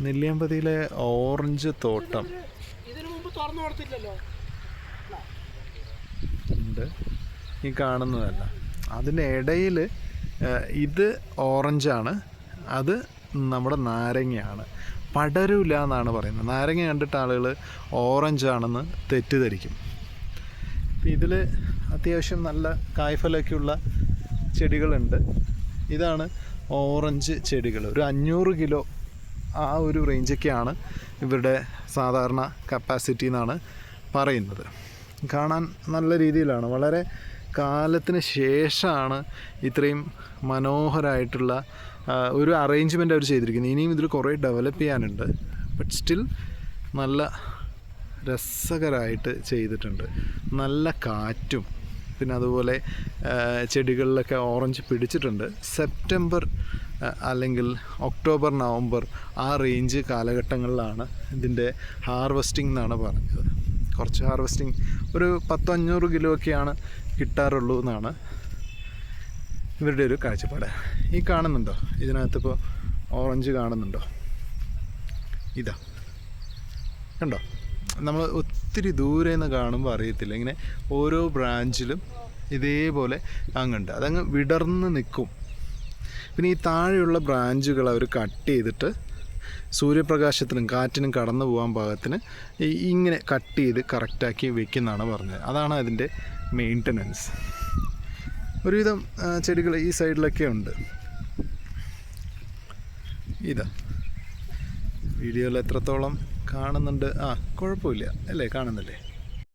നെല്ലിയാമ്പതിയിലെ orange തോട്ടം. ഉണ്ട്. ഈ കാണുന്നതല്ല. അതിന്റെ ഇടയിൽ ഇത് ഓറഞ്ചാണ്. അത് നമ്മുടെ നാരങ്ങയാണ്. പടരൂല എന്നാണ് പറയുന്നത്. നാരങ്ങ കണ്ടിട്ട് ആളുകൾ ഓറഞ്ചാണെന്ന് തെറ്റിദ്ധരിക്കും. ഇതിൽ അത്യാവശ്യം നല്ല കായ്ഫലമൊക്കെയുള്ള ചെടികളുണ്ട്. ഇതാണ് ഓറഞ്ച് ചെടികൾ. ഒരു അഞ്ഞൂറ് കിലോ ആ ഒരു റേഞ്ചൊക്കെയാണ് ഇവരുടെ സാധാരണ കപ്പാസിറ്റി എന്നാണ് പറയുന്നത്. കാണാൻ നല്ല രീതിയിലാണ്. വളരെ കാലത്തിന് ശേഷമാണ് ഇത്രയും മനോഹരമായിട്ടുള്ള ഒരു അറേഞ്ച്മെന്റ് അവർ ചെയ്തിരിക്കുന്നത്. ഇനിയും ഇതിൽ കുറേ ഡെവലപ്പ് ചെയ്യാനുണ്ട്. ബട്ട് സ്റ്റിൽ നല്ല രസകരമായിട്ട് ചെയ്തിട്ടുണ്ട്. നല്ല കാറ്റും പിന്നെ അതുപോലെ ചെടികളിലൊക്കെ ഓറഞ്ച് പിടിച്ചിട്ടുണ്ട്. സെപ്റ്റംബർ അല്ലെങ്കിൽ ഒക്ടോബർ നവംബർ ആ റേഞ്ച് കാലഘട്ടങ്ങളിലാണ് ഇതിന്റെ ഹാർവെസ്റ്റിംഗ് എന്നാണ് പറഞ്ഞത്. കുറച്ച് ഹാർവെസ്റ്റിംഗ് ഒരു പത്തഞ്ഞൂറ് കിലോ ഒക്കെയാണ് കിട്ടാറുള്ളൂ എന്നാണ് ഇവരുടെ ഒരു കാഴ്ചപ്പാട്. ഈ കാണുന്നുണ്ടോ? ഇതിനകത്തിപ്പോൾ ഓറഞ്ച് കാണുന്നുണ്ടോ? ഇതാ. കണ്ടോ? നമ്മൾ ഒത്തിരി ദൂരെ നിന്ന് കാണുമ്പോൾ അറിയത്തില്ല. ഇങ്ങനെ ഓരോ ബ്രാഞ്ചിലും ഇതേപോലെ അങ്ങുണ്ട്. അതങ്ങ് വിടർന്ന് നിൽക്കും പിന്നെ ഈ താഴെയുള്ള ബ്രാഞ്ചുകൾ അവർ കട്ട് ചെയ്തിട്ട് സൂര്യപ്രകാശത്തിനും കാറ്റിനും കടന്നു പോകാൻ പാകത്തിന് ഇങ്ങനെ കട്ട് ചെയ്ത് കറക്റ്റാക്കി വെക്കുന്നതാണ് പറഞ്ഞത്. അതാണ് അതിന്റെ മെയിന്റനൻസ്. ഒരുവിധം ചെടികൾ ഈ സൈഡിലൊക്കെ ഉണ്ട്. ഇതാ. വീഡിയോയിൽ എത്രത്തോളം കാണുന്നുണ്ട്. ആ കുഴപ്പമില്ല. അല്ലേ? കാണുന്നില്ലേ?